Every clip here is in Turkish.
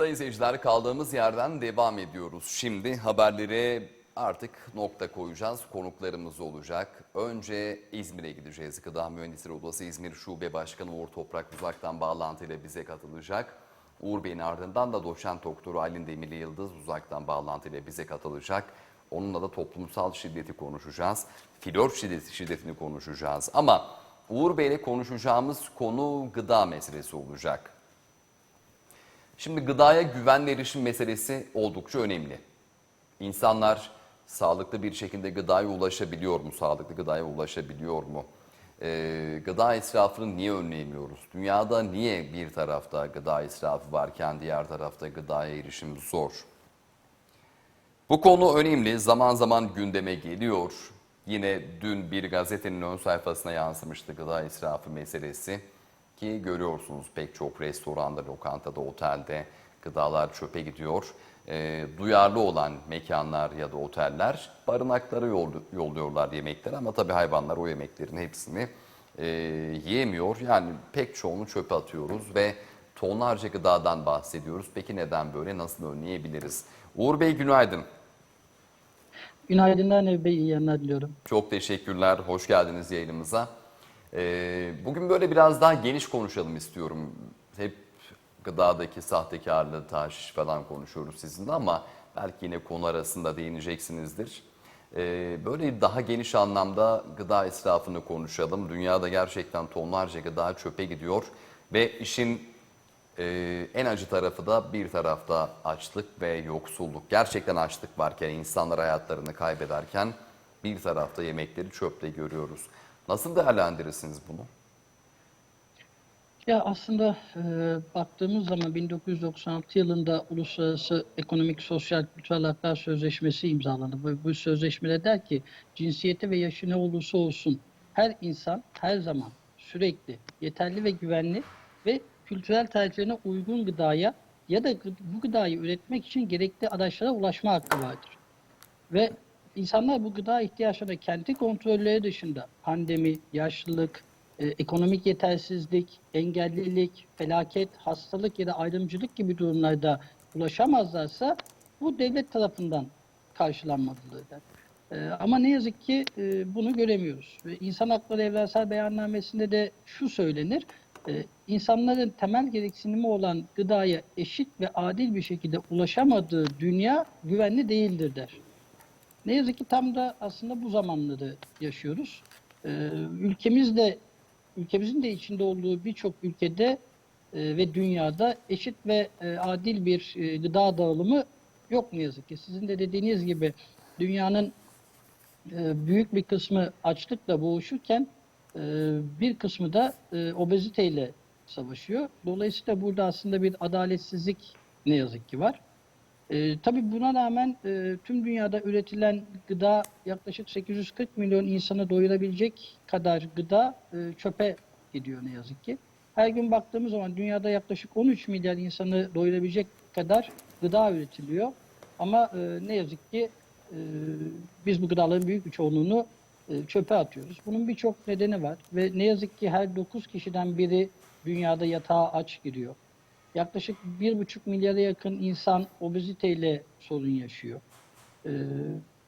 Sayın seyirciler kaldığımız yerden devam ediyoruz. Şimdi haberlere artık nokta koyacağız. Konuklarımız olacak. Önce İzmir'e gideceğiz. Gıda Mühendisleri Odası İzmir Şube Başkanı Uğur Toprak uzaktan bağlantıyla bize katılacak. Uğur Bey'in ardından da doçent doktoru Aylin Demirli Yıldız uzaktan bağlantıyla bize katılacak. Onunla da toplumsal şiddeti konuşacağız. Flört şiddeti, şiddetini konuşacağız. Ama Uğur Bey'le konuşacağımız konu gıda meselesi olacak. Şimdi gıdaya güvenle erişim meselesi oldukça önemli. İnsanlar sağlıklı bir şekilde gıdaya ulaşabiliyor mu? Sağlıklı gıdaya ulaşabiliyor mu? Ee, gıda israfını niye önleyemiyoruz? Dünyada niye bir tarafta gıda israfı varken diğer tarafta gıdaya erişim zor? Bu konu önemli. Zaman zaman gündeme geliyor. Yine dün bir gazetenin ön sayfasına yansımıştı gıda israfı meselesi. Ki görüyorsunuz pek çok restoranda, lokantada, otelde gıdalar çöpe gidiyor. E, duyarlı olan mekanlar ya da oteller barınaklara yol, yolluyorlar yemekleri ama tabii hayvanlar o yemeklerin hepsini e, yiyemiyor. Yani pek çoğunu çöpe atıyoruz ve tonlarca gıdadan bahsediyoruz. Peki neden böyle? Nasıl önleyebiliriz? Uğur Bey günaydın. Günaydınlar Nebi Bey, iyi yayınlar diliyorum. Çok teşekkürler. Hoş geldiniz yayınımıza. Ee, bugün böyle biraz daha geniş konuşalım istiyorum. Hep gıdadaki sahtekarlığı, taşiş falan konuşuyoruz sizinle ama belki yine konu arasında değineceksinizdir. Ee, böyle daha geniş anlamda gıda israfını konuşalım. Dünyada gerçekten tonlarca gıda çöpe gidiyor ve işin e, en acı tarafı da bir tarafta açlık ve yoksulluk. Gerçekten açlık varken insanlar hayatlarını kaybederken bir tarafta yemekleri çöpte görüyoruz. Nasıl değerlendirirsiniz bunu? Ya aslında e, baktığımız zaman 1996 yılında Uluslararası Ekonomik Sosyal Kültürel Haklar Sözleşmesi imzalandı. Bu, bu sözleşmede der ki cinsiyeti ve yaşı ne olursa olsun her insan her zaman sürekli yeterli ve güvenli ve kültürel tercihlerine uygun gıdaya ya da bu gıdayı üretmek için gerekli araçlara ulaşma hakkı vardır. Ve insanlar bu gıda ihtiyaçlarını kendi kontrolleri dışında pandemi, yaşlılık, e, ekonomik yetersizlik, engellilik, felaket, hastalık ya da ayrımcılık gibi durumlarda ulaşamazlarsa bu devlet tarafından karşılanmalıdır. E, ama ne yazık ki e, bunu göremiyoruz. Ve İnsan Hakları Evrensel Beyannamesi'nde de şu söylenir, e, insanların temel gereksinimi olan gıdaya eşit ve adil bir şekilde ulaşamadığı dünya güvenli değildir der. Ne yazık ki tam da aslında bu zamanları yaşıyoruz. Ee, ülkemizde, ülkemizin de içinde olduğu birçok ülkede e, ve dünyada eşit ve e, adil bir e, gıda dağılımı yok ne yazık ki. Sizin de dediğiniz gibi dünyanın büyük bir kısmı açlıkla boğuşurken bir kısmı da obeziteyle savaşıyor. Dolayısıyla burada aslında bir adaletsizlik ne yazık ki var. E, tabii buna rağmen e, tüm dünyada üretilen gıda yaklaşık 840 milyon insanı doyurabilecek kadar gıda e, çöpe gidiyor ne yazık ki. Her gün baktığımız zaman dünyada yaklaşık 13 milyar insanı doyurabilecek kadar gıda üretiliyor. Ama e, ne yazık ki e, biz bu gıdaların büyük bir çoğunluğunu e, çöpe atıyoruz. Bunun birçok nedeni var ve ne yazık ki her 9 kişiden biri dünyada yatağa aç giriyor. Yaklaşık 1,5 milyara yakın insan obeziteyle sorun yaşıyor. Ee,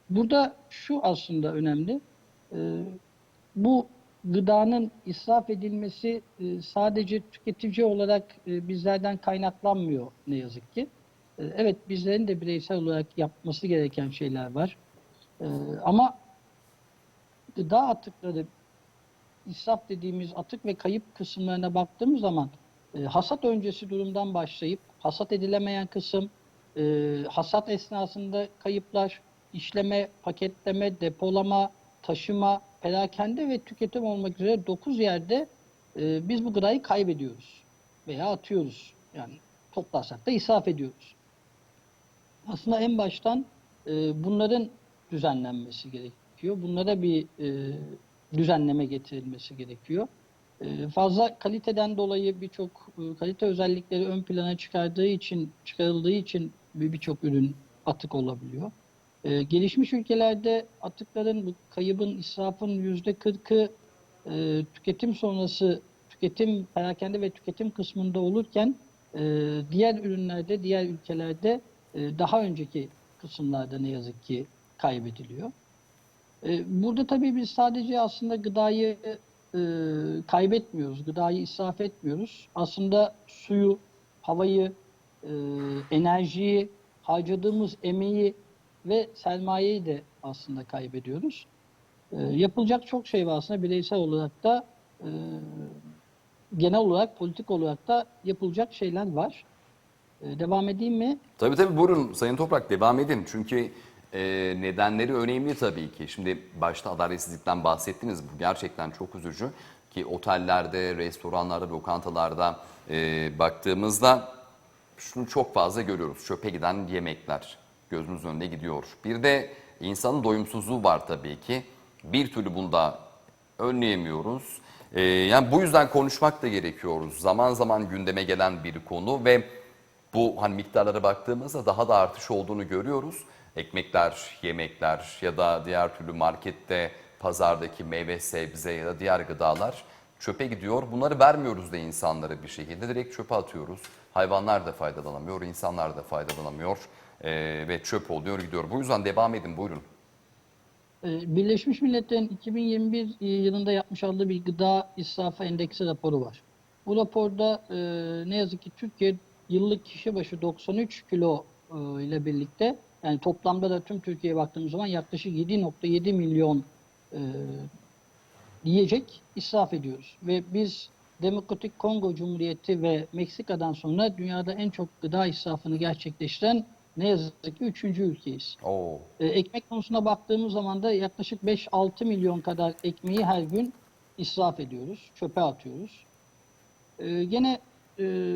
burada şu aslında önemli. Ee, bu gıdanın israf edilmesi e, sadece tüketici olarak e, bizlerden kaynaklanmıyor ne yazık ki. Ee, evet bizlerin de bireysel olarak yapması gereken şeyler var. Ee, ama gıda atıkları israf dediğimiz atık ve kayıp kısımlarına baktığımız zaman e, hasat öncesi durumdan başlayıp hasat edilemeyen kısım, e, hasat esnasında kayıplar, işleme, paketleme, depolama, taşıma, perakende ve tüketim olmak üzere 9 yerde e, biz bu gıdayı kaybediyoruz veya atıyoruz. Yani toplarsak da israf ediyoruz. Aslında en baştan e, bunların düzenlenmesi gerekiyor. Bunlara bir e, düzenleme getirilmesi gerekiyor. E, fazla kaliteden dolayı birçok e, kalite özellikleri ön plana çıkardığı için çıkarıldığı için bir- birçok ürün atık olabiliyor. E, gelişmiş ülkelerde atıkların bu kaybın, israfın yüzde kırkı tüketim sonrası tüketim perakende ve tüketim kısmında olurken e, diğer ürünlerde, diğer ülkelerde e, daha önceki kısımlarda ne yazık ki kaybediliyor. E, Burada tabii biz sadece aslında gıdayı e, kaybetmiyoruz, gıdayı israf etmiyoruz. Aslında suyu, havayı, e, enerjiyi, harcadığımız emeği ve sermayeyi de aslında kaybediyoruz. E, yapılacak çok şey var aslında bireysel olarak da e, genel olarak politik olarak da yapılacak şeyler var. E, devam edeyim mi? Tabii tabii buyurun Sayın Toprak devam edin. Çünkü e, nedenleri önemli tabii ki. Şimdi başta adaletsizlikten bahsettiniz. Bu gerçekten çok üzücü. Ki otellerde, restoranlarda, lokantalarda e, baktığımızda şunu çok fazla görüyoruz. Çöpe giden yemekler gözümüzün önüne gidiyor. Bir de insanın doyumsuzluğu var tabii ki. Bir türlü bunda önleyemiyoruz. Ee, yani bu yüzden konuşmak da gerekiyoruz. Zaman zaman gündeme gelen bir konu ve bu hani miktarlara baktığımızda daha da artış olduğunu görüyoruz. Ekmekler, yemekler ya da diğer türlü markette, pazardaki meyve, sebze ya da diğer gıdalar çöpe gidiyor. Bunları vermiyoruz da insanlara bir şekilde. Direkt çöpe atıyoruz. Hayvanlar da faydalanamıyor, insanlar da faydalanamıyor Ee, ve çöp oluyor gidiyor. Bu yüzden devam edin buyurun. Ee, Birleşmiş Milletler'in 2021 yılında yapmış olduğu bir gıda israfı endeksi raporu var. Bu raporda e, ne yazık ki Türkiye yıllık kişi başı 93 kilo e, ile birlikte yani toplamda da tüm Türkiye'ye baktığımız zaman yaklaşık 7.7 milyon e, yiyecek israf ediyoruz. Ve biz Demokratik Kongo Cumhuriyeti ve Meksika'dan sonra dünyada en çok gıda israfını gerçekleştiren ne yazık ki üçüncü ülkeyiz. Oo. E, ekmek konusuna baktığımız zaman da yaklaşık 5-6 milyon kadar ekmeği her gün israf ediyoruz, çöpe atıyoruz. E, gene e,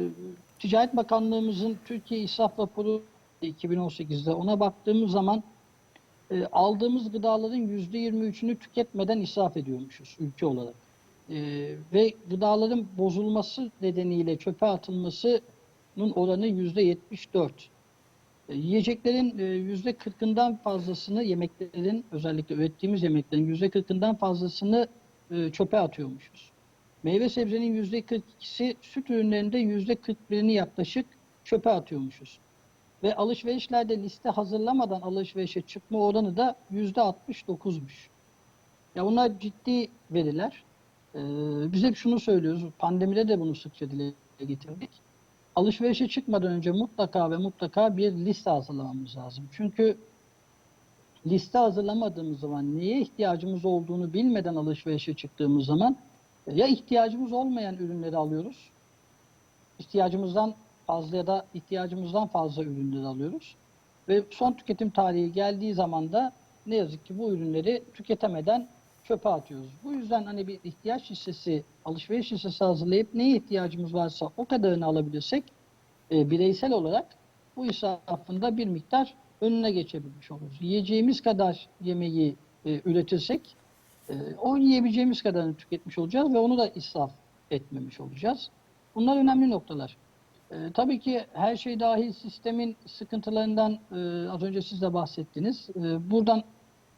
Ticaret Bakanlığımızın Türkiye İsraf Raporu 2018'de ona baktığımız zaman e, aldığımız gıdaların %23'ünü tüketmeden israf ediyormuşuz ülke olarak. E, ve gıdaların bozulması nedeniyle çöpe atılmasının oranı %74. E, Yiyeceklerin e, yüzde 40'ından fazlasını yemeklerin özellikle ürettiğimiz yemeklerin yüzde 40'ından fazlasını e, çöpe atıyormuşuz. Meyve sebzenin yüzde 42'si süt ürünlerinde yüzde 41'ini yaklaşık çöpe atıyormuşuz. Ve alışverişlerde liste hazırlamadan alışverişe çıkma oranı da yüzde 69'muş. Ya bunlar ciddi veriler. Ee, biz hep şunu söylüyoruz. Pandemide de bunu sıkça dile getirdik alışverişe çıkmadan önce mutlaka ve mutlaka bir liste hazırlamamız lazım. Çünkü liste hazırlamadığımız zaman neye ihtiyacımız olduğunu bilmeden alışverişe çıktığımız zaman ya ihtiyacımız olmayan ürünleri alıyoruz, ihtiyacımızdan fazla ya da ihtiyacımızdan fazla ürünleri alıyoruz ve son tüketim tarihi geldiği zaman da ne yazık ki bu ürünleri tüketemeden çöpe atıyoruz. Bu yüzden hani bir ihtiyaç listesi, alışveriş listesi hazırlayıp neye ihtiyacımız varsa o kadarını alabilirsek e, bireysel olarak bu israfın da bir miktar önüne geçebilmiş oluruz. Yiyeceğimiz kadar yemeği e, üretirsek e, o yiyebileceğimiz kadarını tüketmiş olacağız ve onu da israf etmemiş olacağız. Bunlar önemli noktalar. E, tabii ki her şey dahil sistemin sıkıntılarından e, az önce siz de bahsettiniz. E, buradan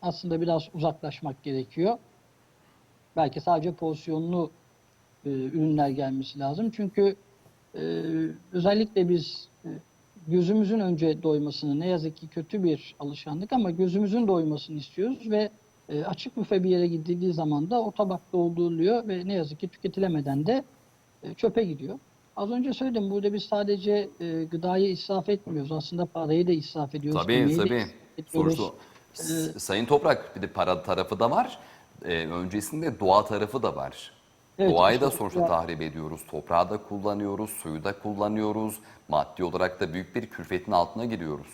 aslında biraz uzaklaşmak gerekiyor. Belki sadece porsiyonlu e, ürünler gelmesi lazım. Çünkü e, özellikle biz e, gözümüzün önce doymasını ne yazık ki kötü bir alışkanlık ama gözümüzün doymasını istiyoruz ve e, açık büfe bir yere gidildiği zaman da o tabak dolduruluyor ve ne yazık ki tüketilemeden de e, çöpe gidiyor. Az önce söyledim burada biz sadece e, gıdayı israf etmiyoruz. Aslında parayı da israf ediyoruz. Tabii tabii. Sonuçta S- Sayın Toprak bir de para tarafı da var. Ee, öncesinde doğa tarafı da var. Evet, Doğayı da sonuçta tahrip ediyoruz. Toprağı da kullanıyoruz, suyu da kullanıyoruz. Maddi olarak da büyük bir külfetin altına giriyoruz.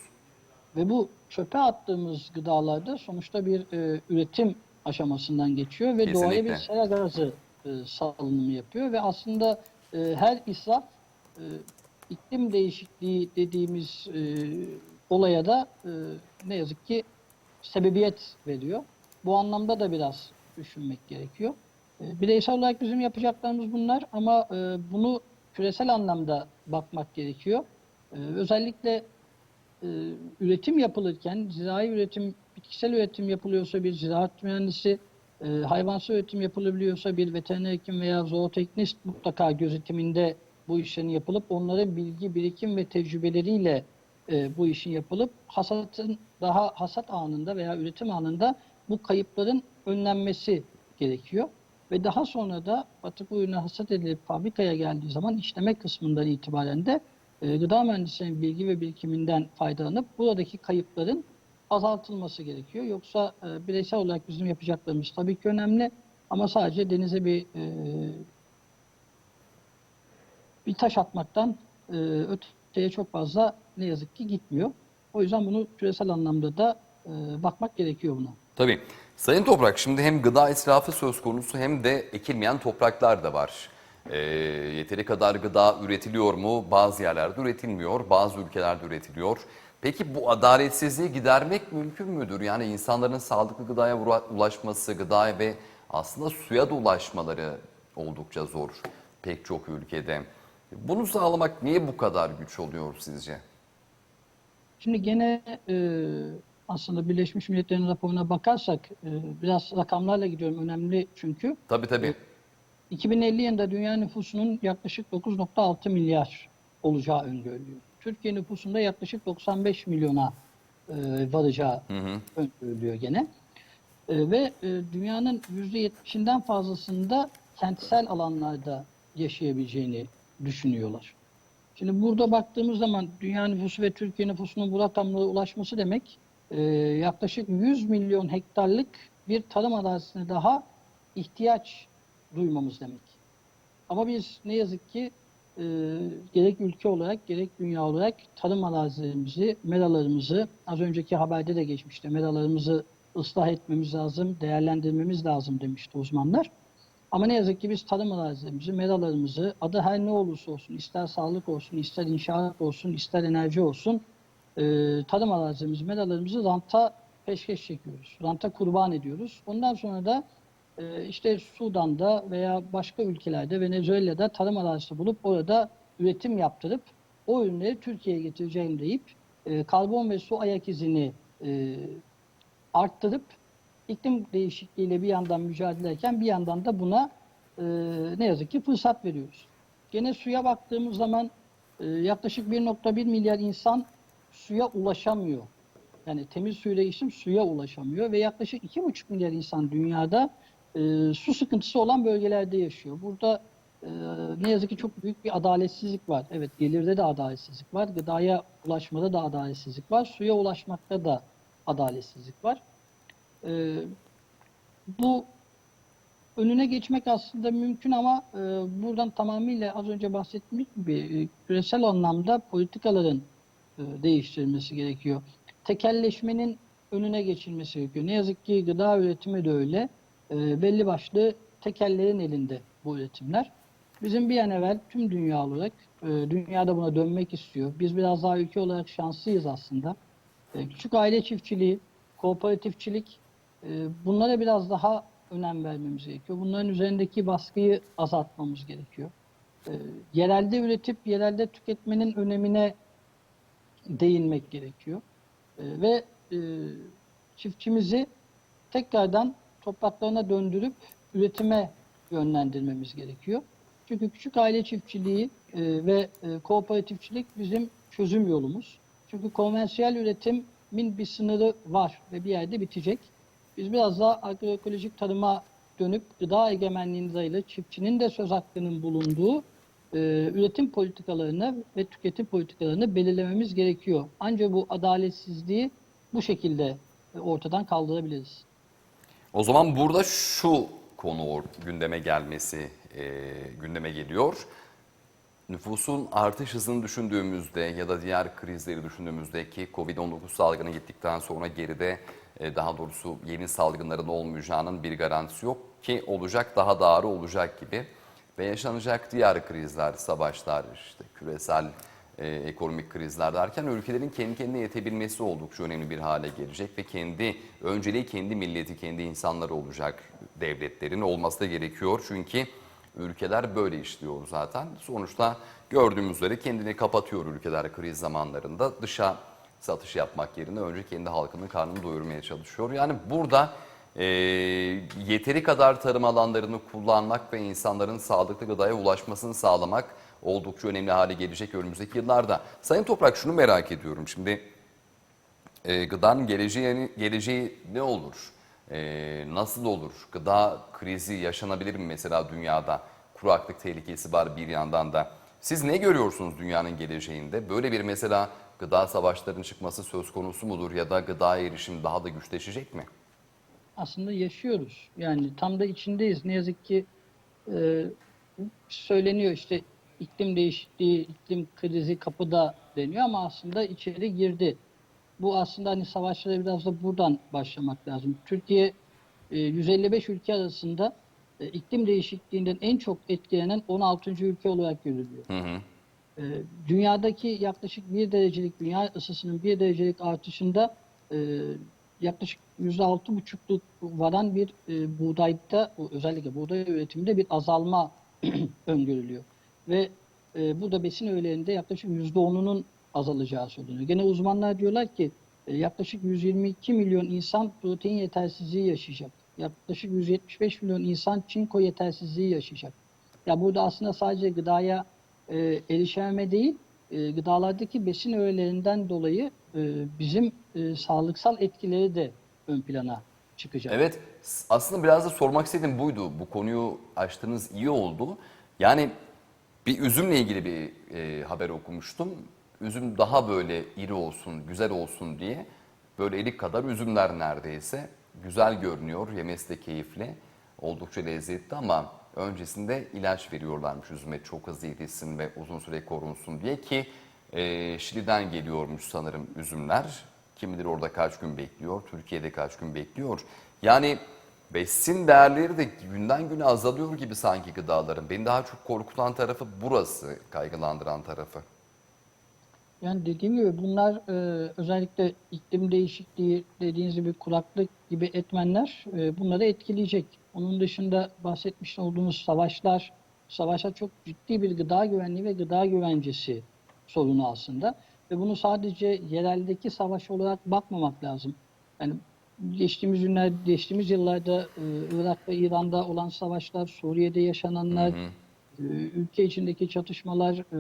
Ve bu çöpe attığımız gıdalarda sonuçta bir e, üretim aşamasından geçiyor ve doğaya bir Kesinlikle. sera gazı e, salınımı yapıyor ve aslında e, her israf e, iklim değişikliği dediğimiz e, olaya da e, ne yazık ki sebebiyet veriyor. Bu anlamda da biraz düşünmek gerekiyor. E, bireysel olarak bizim yapacaklarımız bunlar ama e, bunu küresel anlamda bakmak gerekiyor. E, özellikle e, üretim yapılırken, zirai üretim, bitkisel üretim yapılıyorsa bir ziraat mühendisi, e, hayvansal üretim yapılabiliyorsa bir veteriner hekim veya zooteknist mutlaka gözetiminde bu işlerin yapılıp onların bilgi, birikim ve tecrübeleriyle e, bu işin yapılıp hasatın daha hasat anında veya üretim anında bu kayıpların önlenmesi gerekiyor. Ve daha sonra da atık ürünü hasat edilip fabrikaya geldiği zaman işleme kısmından itibaren de e, gıda mühendislerinin bilgi ve birikiminden faydalanıp buradaki kayıpların azaltılması gerekiyor. Yoksa e, bireysel olarak bizim yapacaklarımız tabii ki önemli ama sadece denize bir e, bir taş atmaktan e, öteye çok fazla ne yazık ki gitmiyor. O yüzden bunu küresel anlamda da e, bakmak gerekiyor buna. Tabii. Sayın Toprak şimdi hem gıda israfı söz konusu hem de ekilmeyen topraklar da var. Ee, yeteri kadar gıda üretiliyor mu? Bazı yerlerde üretilmiyor, bazı ülkelerde üretiliyor. Peki bu adaletsizliği gidermek mümkün müdür? Yani insanların sağlıklı gıdaya ulaşması, gıdaya ve aslında suya da ulaşmaları oldukça zor pek çok ülkede. Bunu sağlamak niye bu kadar güç oluyor sizce? Şimdi gene e, aslında Birleşmiş Milletler'in raporuna bakarsak e, biraz rakamlarla gidiyorum önemli çünkü. Tabii tabii. 2050 yılında dünya nüfusunun yaklaşık 9.6 milyar olacağı öngörülüyor. Türkiye nüfusunda yaklaşık 95 milyona e, varacağı öngörülüyor gene. E, ve e, dünyanın %70'inden fazlasında kentsel alanlarda yaşayabileceğini düşünüyorlar. Şimdi burada baktığımız zaman dünya nüfusu ve Türkiye nüfusunun bu rakamlara ulaşması demek e, yaklaşık 100 milyon hektarlık bir tarım arazisine daha ihtiyaç duymamız demek. Ama biz ne yazık ki e, gerek ülke olarak gerek dünya olarak tarım arazilerimizi, meralarımızı az önceki haberde de geçmişti. Meralarımızı ıslah etmemiz lazım, değerlendirmemiz lazım demişti uzmanlar. Ama ne yazık ki biz tarım arazilerimizi, meralarımızı adı her ne olursa olsun, ister sağlık olsun, ister inşaat olsun, ister enerji olsun, e, tarım arazilerimizi, meralarımızı ranta peşkeş çekiyoruz. Ranta kurban ediyoruz. Ondan sonra da işte Sudan'da veya başka ülkelerde, Venezuela'da tarım arazisi bulup orada üretim yaptırıp o ürünleri Türkiye'ye getireceğim deyip e, karbon ve su ayak izini e, arttırıp iklim değişikliğiyle bir yandan mücadele ederken bir yandan da buna e, ne yazık ki fırsat veriyoruz. Gene suya baktığımız zaman e, yaklaşık 1.1 milyar insan suya ulaşamıyor. Yani temiz suyla içim suya ulaşamıyor ve yaklaşık 2,5 milyar insan dünyada e, su sıkıntısı olan bölgelerde yaşıyor. Burada e, ne yazık ki çok büyük bir adaletsizlik var. Evet gelirde de adaletsizlik var. Gıdaya ulaşmada da adaletsizlik var. Suya ulaşmakta da adaletsizlik var. E, bu önüne geçmek aslında mümkün ama e, buradan tamamıyla az önce bahsettiğim gibi e, küresel anlamda politikaların e, değiştirilmesi gerekiyor. Tekelleşmenin önüne geçilmesi gerekiyor. Ne yazık ki gıda üretimi de öyle. E, belli başlı tekellerin elinde bu üretimler. Bizim bir an evvel tüm dünya olarak, e, dünyada buna dönmek istiyor. Biz biraz daha ülke olarak şanslıyız aslında. E, küçük aile çiftçiliği, kooperatifçilik, e, bunlara biraz daha önem vermemiz gerekiyor. Bunların üzerindeki baskıyı azaltmamız gerekiyor. E, yerelde üretip yerelde tüketmenin önemine değinmek gerekiyor. E, ve e, çiftçimizi tekrardan topraklarına döndürüp üretime yönlendirmemiz gerekiyor. Çünkü küçük aile çiftçiliği e, ve e, kooperatifçilik bizim çözüm yolumuz. Çünkü konvansiyel üretimin bir sınırı var ve bir yerde bitecek. Biz biraz daha agroekolojik tarıma dönüp gıda egemenliğinde çiftçinin de söz hakkının bulunduğu e, üretim politikalarını ve tüketim politikalarını belirlememiz gerekiyor. Ancak bu adaletsizliği bu şekilde e, ortadan kaldırabiliriz. O zaman burada şu konu gündeme gelmesi e, gündeme geliyor. Nüfusun artış hızını düşündüğümüzde ya da diğer krizleri düşündüğümüzde ki Covid-19 salgını gittikten sonra geride e, daha doğrusu yeni salgınların olmayacağının bir garantisi yok ki olacak daha da ağır olacak gibi ve yaşanacak diğer krizler, savaşlar, işte küresel e, ekonomik krizler derken ülkelerin kendi kendine yetebilmesi oldukça önemli bir hale gelecek ve kendi önceliği kendi milleti, kendi insanları olacak devletlerin olması da gerekiyor. Çünkü ülkeler böyle işliyor zaten. Sonuçta gördüğümüz üzere kendini kapatıyor ülkeler kriz zamanlarında. Dışa satış yapmak yerine önce kendi halkının karnını doyurmaya çalışıyor. Yani burada e, yeteri kadar tarım alanlarını kullanmak ve insanların sağlıklı gıdaya ulaşmasını sağlamak oldukça önemli hale gelecek önümüzdeki yıllarda. Sayın Toprak şunu merak ediyorum şimdi e, gıdanın geleceği, geleceği ne olur? E, nasıl olur? Gıda krizi yaşanabilir mi mesela dünyada? Kuraklık tehlikesi var bir yandan da. Siz ne görüyorsunuz dünyanın geleceğinde? Böyle bir mesela gıda savaşlarının çıkması söz konusu mudur ya da gıda erişim daha da güçleşecek mi? aslında yaşıyoruz. Yani tam da içindeyiz. Ne yazık ki e, söyleniyor işte iklim değişikliği, iklim krizi kapıda deniyor ama aslında içeri girdi. Bu aslında hani savaşlara biraz da buradan başlamak lazım. Türkiye e, 155 ülke arasında e, iklim değişikliğinden en çok etkilenen 16. ülke olarak görülüyor. Hı hı. E, dünyadaki yaklaşık bir derecelik dünya ısısının bir derecelik artışında e, yaklaşık yüzde altı buçukluk varan bir e, buğdayda bu özellikle buğday üretiminde bir azalma öngörülüyor. Ve e, burada besin öğelerinde yaklaşık yüzde onunun azalacağı söyleniyor. Gene uzmanlar diyorlar ki e, yaklaşık 122 milyon insan protein yetersizliği yaşayacak. Yaklaşık 175 milyon insan çinko yetersizliği yaşayacak. Ya burada aslında sadece gıdaya e, erişememe değil, e, gıdalardaki besin öğelerinden dolayı e, bizim e, sağlıksal etkileri de ön plana çıkacak. Evet aslında biraz da sormak istediğim buydu. Bu konuyu açtığınız iyi oldu. Yani bir üzümle ilgili bir e, haber okumuştum. Üzüm daha böyle iri olsun, güzel olsun diye böyle elik kadar üzümler neredeyse. Güzel görünüyor, yemesi de keyifli. Oldukça lezzetli ama öncesinde ilaç veriyorlarmış üzüme çok hızlı yetişsin ve uzun süre korunsun diye ki e, Şili'den geliyormuş sanırım üzümler. Kim bilir orada kaç gün bekliyor, Türkiye'de kaç gün bekliyor. Yani besin değerleri de günden güne azalıyor gibi sanki gıdaların. Beni daha çok korkutan tarafı burası, kaygılandıran tarafı. Yani dediğim gibi bunlar e, özellikle iklim değişikliği dediğiniz gibi kuraklık gibi etmenler e, bunları etkileyecek. Onun dışında bahsetmiş olduğumuz savaşlar, savaşlar çok ciddi bir gıda güvenliği ve gıda güvencesi sorunu aslında. Ve bunu sadece yereldeki savaş olarak bakmamak lazım. Yani geçtiğimiz günler, geçtiğimiz yıllarda e, Irak ve İran'da olan savaşlar, Suriye'de yaşananlar, e, ülke içindeki çatışmalar, e,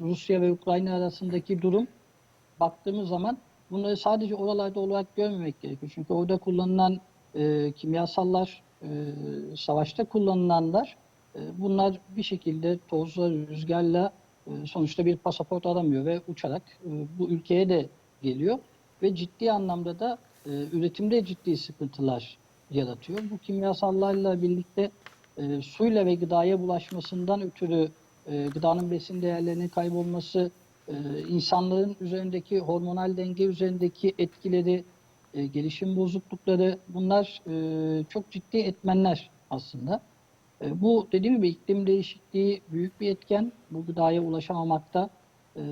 Rusya ve Ukrayna arasındaki durum baktığımız zaman bunları sadece oralarda olarak görmemek gerekiyor. Çünkü orada kullanılan e, kimyasallar, e, savaşta kullanılanlar e, bunlar bir şekilde tozla, rüzgarla e, sonuçta bir pasaport aramıyor ve uçarak e, bu ülkeye de geliyor ve ciddi anlamda da e, üretimde ciddi sıkıntılar yaratıyor. Bu kimyasallarla birlikte e, suyla ve gıdaya bulaşmasından ötürü e, gıdanın besin değerlerinin kaybolması, e, insanların üzerindeki hormonal denge üzerindeki etkileri, e, gelişim bozuklukları bunlar e, çok ciddi etmenler aslında. E, bu dediğim gibi iklim değişikliği büyük bir etken. Bu gıdaya ulaşamamakta. E,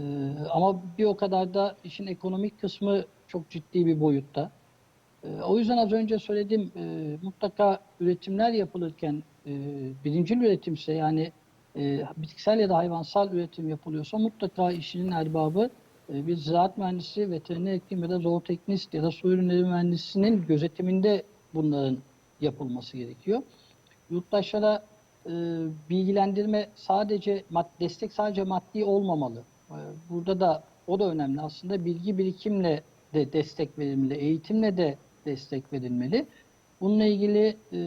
ama bir o kadar da işin ekonomik kısmı çok ciddi bir boyutta. E, o yüzden az önce söyledim e, mutlaka üretimler yapılırken e, birincil üretimse yani e, bitkisel ya da hayvansal üretim yapılıyorsa mutlaka işinin erbabı e, bir ziraat mühendisi, veteriner hekim ya da zooteknist ya da su ürünleri mühendisinin gözetiminde bunların yapılması gerekiyor. Yurttaşlara e, bilgilendirme sadece destek sadece maddi olmamalı. E, burada da o da önemli aslında bilgi birikimle de destek verilmeli, eğitimle de destek verilmeli. Bununla ilgili e,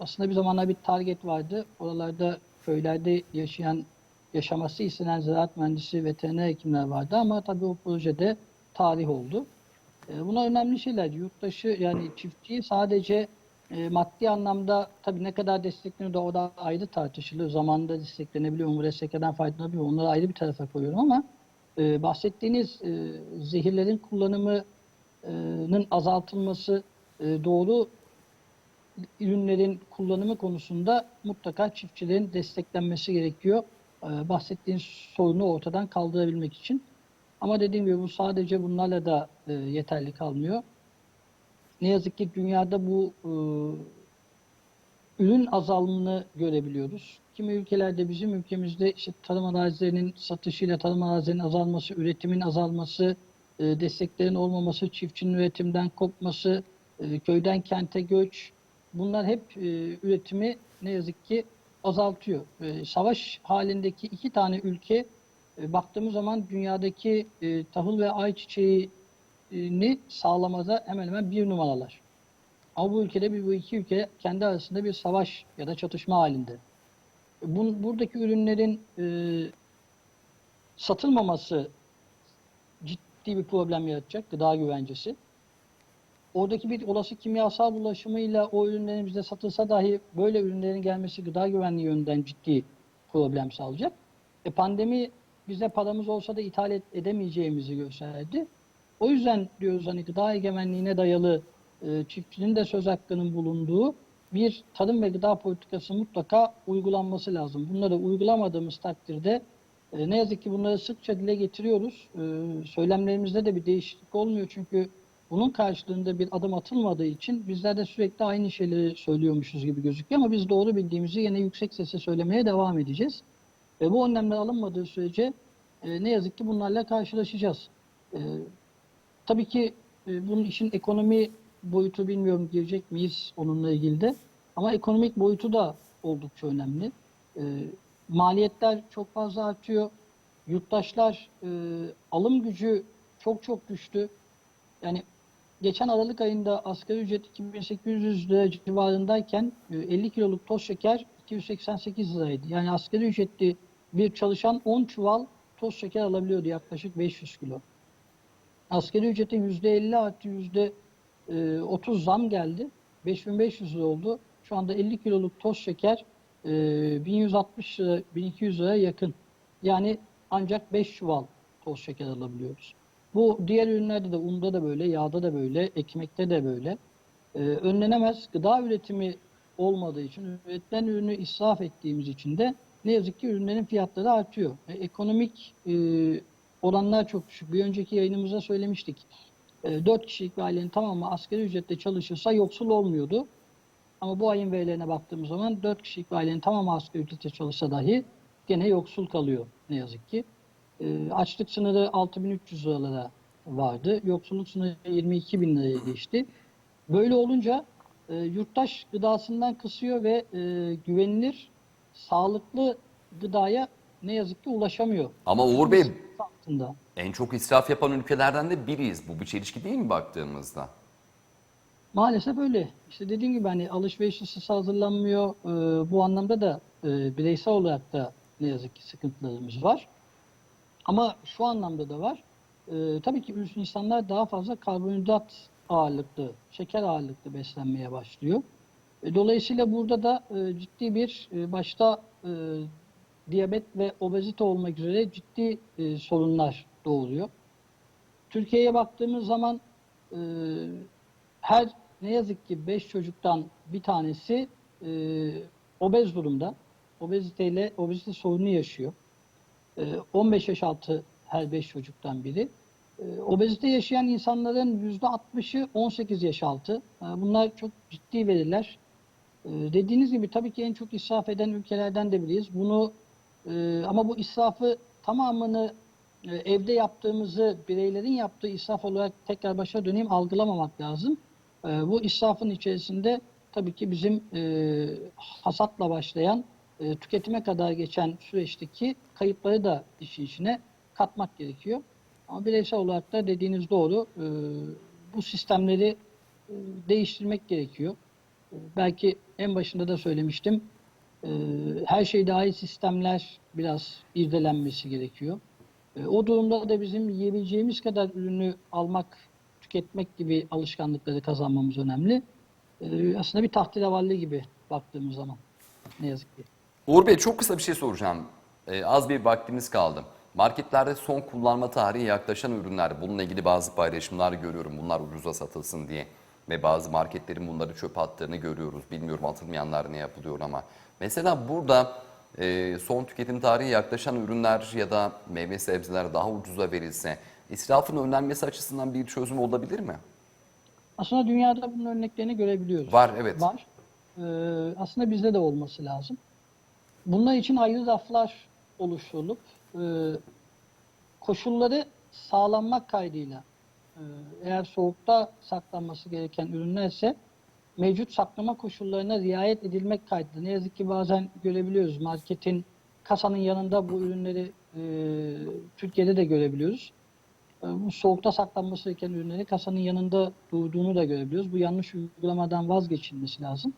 aslında bir zamanlar bir target vardı. Oralarda köylerde yaşayan, yaşaması istenen ziraat mühendisi, veteriner hekimler vardı ama tabii o projede tarih oldu. E, bunlar önemli şeyler. Yurttaşı yani çiftçiyi sadece e, maddi anlamda tabii ne kadar destekleniyor da o da ayrı tartışılır. Zamanında desteklenebiliyor mu, desteklerden faydalanabiliyor mu? Onları ayrı bir tarafa koyuyorum ama e, bahsettiğiniz e, zehirlerin kullanımının azaltılması, e, doğru ürünlerin kullanımı konusunda mutlaka çiftçilerin desteklenmesi gerekiyor. Bahsettiğiniz sorunu ortadan kaldırabilmek için. Ama dediğim gibi bu sadece bunlarla da e, yeterli kalmıyor. Ne yazık ki dünyada bu ürün azalımını görebiliyoruz. Kimi ülkelerde bizim ülkemizde işte tarım arazilerinin satışıyla tarım arazilerinin azalması, üretimin azalması, e, desteklerin olmaması, çiftçinin üretimden kopması, e, köyden kente göç, bunlar hep e, üretimi ne yazık ki azaltıyor. Savaş halindeki iki tane ülke baktığımız zaman dünyadaki e, tahıl ve ayçiçeğini sağlamada hemen hemen bir numaralar. Ama bu ülkede bir, bu iki ülke kendi arasında bir savaş ya da çatışma halinde. Bun, buradaki ürünlerin e, satılmaması ciddi bir problem yaratacak gıda güvencesi. Oradaki bir olası kimyasal bulaşımıyla o ürünlerin bize satılsa dahi böyle ürünlerin gelmesi gıda güvenliği yönünden ciddi problem sağlayacak. E pandemi bize paramız olsa da ithal edemeyeceğimizi gösterdi. O yüzden diyoruz hani gıda egemenliğine dayalı e, çiftçinin de söz hakkının bulunduğu bir tarım ve gıda politikası mutlaka uygulanması lazım. Bunları uygulamadığımız takdirde e, ne yazık ki bunları sıkça dile getiriyoruz. E, söylemlerimizde de bir değişiklik olmuyor çünkü bunun karşılığında bir adım atılmadığı için bizler de sürekli aynı şeyleri söylüyormuşuz gibi gözüküyor ama biz doğru bildiğimizi yine yüksek sesle söylemeye devam edeceğiz. Ve bu önlemler alınmadığı sürece e, ne yazık ki bunlarla karşılaşacağız. E, tabii ki bunun işin ekonomi boyutu bilmiyorum girecek miyiz onunla ilgili de. Ama ekonomik boyutu da oldukça önemli. Maliyetler çok fazla artıyor. Yurttaşlar e, alım gücü çok çok düştü. Yani geçen Aralık ayında asgari ücret 2800 lira civarındayken e, 50 kiloluk toz şeker 288 liraydı. Yani asgari ücretli bir çalışan 10 çuval toz şeker alabiliyordu yaklaşık 500 kilo. Asgari ücrete %50 artı %30 zam geldi. 5500 lira oldu. Şu anda 50 kiloluk toz şeker e, 1160 lira, 1200 liraya yakın. Yani ancak 5 çuval toz şeker alabiliyoruz. Bu diğer ürünlerde de unda da böyle, yağda da böyle, ekmekte de böyle. Ee, önlenemez gıda üretimi olmadığı için, üretilen ürünü israf ettiğimiz için de ne yazık ki ürünlerin fiyatları artıyor. E, ekonomik e, oranlar çok düşük. Bir önceki yayınımızda söylemiştik. E, 4 kişilik bir ailenin tamamı asgari ücretle çalışırsa yoksul olmuyordu. Ama bu ayın verilerine baktığımız zaman 4 kişilik bir ailenin tamamı asgari ücretle çalışsa dahi gene yoksul kalıyor ne yazık ki. E, açlık sınırı 6300 liralara vardı. Yoksulluk sınırı 22 bin liraya geçti. Böyle olunca e, yurttaş gıdasından kısıyor ve e, güvenilir, sağlıklı gıdaya ne yazık ki ulaşamıyor. Ama Uğur Bey Altında. en çok israf yapan ülkelerden de biriyiz. Bu bir çelişki değil mi baktığımızda? Maalesef öyle. İşte dediğim gibi hani alışveriş hazırlanmıyor. Ee, bu anlamda da e, bireysel olarak da ne yazık ki sıkıntılarımız var. Ama şu anlamda da var. Ee, tabii ki insanlar daha fazla karbonhidrat ağırlıklı, şeker ağırlıklı beslenmeye başlıyor. E, dolayısıyla burada da e, ciddi bir e, başta e, diyabet ve obezite olmak üzere ciddi e, sorunlar doğuruyor. Türkiye'ye baktığımız zaman e, her ne yazık ki 5 çocuktan bir tanesi e, obez durumda. Obeziteyle obezite sorunu yaşıyor. E, 15 yaş altı her 5 çocuktan biri. E, obezite yaşayan insanların %60'ı 18 yaş altı. E, bunlar çok ciddi veriler. E, dediğiniz gibi tabii ki en çok israf eden ülkelerden de biriyiz. Bunu e, ama bu israfı tamamını e, evde yaptığımızı bireylerin yaptığı israf olarak tekrar başa döneyim algılamamak lazım. E, bu israfın içerisinde tabii ki bizim e, hasatla başlayan e, tüketime kadar geçen süreçteki kayıpları da işin içine katmak gerekiyor. Ama bireysel olarak da dediğiniz doğru e, bu sistemleri e, değiştirmek gerekiyor. E, belki en başında da söylemiştim. E, her şey dahil sistemler biraz irdelenmesi gerekiyor. E, o durumda da bizim yiyebileceğimiz kadar ürünü almak, tüketmek gibi alışkanlıkları kazanmamız önemli. E, aslında bir tahterevalli gibi baktığımız zaman ne yazık ki. Uğur Bey çok kısa bir şey soracağım. Ee, az bir vaktimiz kaldı. Marketlerde son kullanma tarihi yaklaşan ürünler, bununla ilgili bazı paylaşımlar görüyorum. Bunlar ucuza satılsın diye. Ve bazı marketlerin bunları çöpe attığını görüyoruz. Bilmiyorum atılmayanlar ne yapılıyor ama. Mesela burada e, son tüketim tarihi yaklaşan ürünler ya da meyve sebzeler daha ucuza verilse israfın önlenmesi açısından bir çözüm olabilir mi? Aslında dünyada bunun örneklerini görebiliyoruz. Var evet. Var. Ee, aslında bizde de olması lazım. Bunlar için ayrı raflar oluşturulup e, koşulları sağlanmak kaydıyla e, eğer soğukta saklanması gereken ürünlerse mevcut saklama koşullarına riayet edilmek kaydıyla ne yazık ki bazen görebiliyoruz. Marketin kasanın yanında bu ürünleri e, Türkiye'de de görebiliyoruz. E, bu soğukta saklanması gereken ürünleri kasanın yanında durduğunu da görebiliyoruz. Bu yanlış uygulamadan vazgeçilmesi lazım.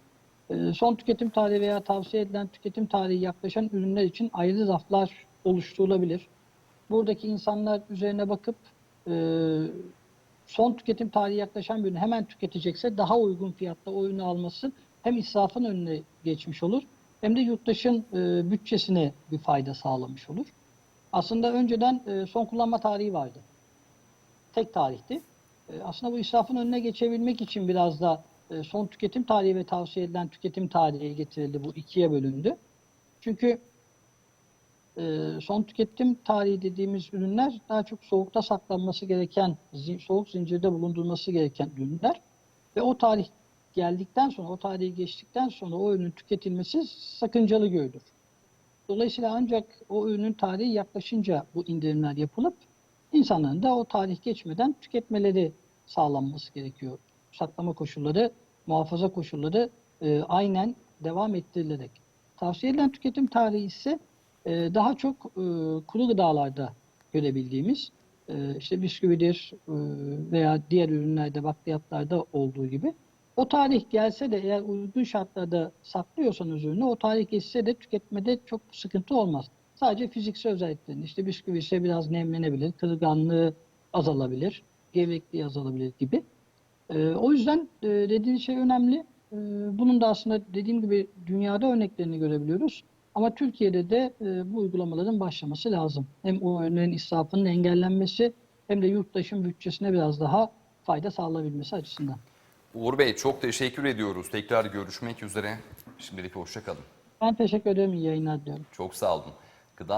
E, son tüketim tarihi veya tavsiye edilen tüketim tarihi yaklaşan ürünler için ayrı raflar oluşturulabilir. Buradaki insanlar üzerine bakıp e, son tüketim tarihi yaklaşan bir ürünü hemen tüketecekse daha uygun fiyatta o ürünü alması hem israfın önüne geçmiş olur hem de yurttaşın e, bütçesine bir fayda sağlamış olur. Aslında önceden e, son kullanma tarihi vardı. Tek tarihti. E, aslında bu israfın önüne geçebilmek için biraz da e, son tüketim tarihi ve tavsiye edilen tüketim tarihi getirildi. Bu ikiye bölündü. Çünkü e, son tüketim tarihi dediğimiz ürünler daha çok soğukta saklanması gereken, soğuk zincirde bulundurulması gereken ürünler. Ve o tarih geldikten sonra, o tarihi geçtikten sonra o ürünün tüketilmesi sakıncalı görülür. Dolayısıyla ancak o ürünün tarihi yaklaşınca bu indirimler yapılıp insanların da o tarih geçmeden tüketmeleri sağlanması gerekiyor. Saklama koşulları, muhafaza koşulları e, aynen devam ettirilerek. Tavsiye edilen tüketim tarihi ise e, daha çok e, kuru gıdalarda görebildiğimiz e, işte bisküvidir e, veya diğer ürünlerde bakliyatlarda olduğu gibi o tarih gelse de eğer uygun şartlarda saklıyorsanız ürünü o tarih geçse de tüketmede çok sıkıntı olmaz. Sadece fiziksel özelliklerini işte bisküvi ise biraz nemlenebilir, kırılganlığı azalabilir, gevrekliği azalabilir gibi. Ee, o yüzden e, dediğiniz şey önemli. Ee, bunun da aslında dediğim gibi dünyada örneklerini görebiliyoruz. Ama Türkiye'de de e, bu uygulamaların başlaması lazım. Hem o ürünlerin israfının engellenmesi hem de yurttaşın bütçesine biraz daha fayda sağlayabilmesi açısından. Uğur Bey çok teşekkür ediyoruz. Tekrar görüşmek üzere. Şimdilik hoşça kalın. Ben teşekkür ederim. İyi yayınlar diliyorum. Çok sağ olun.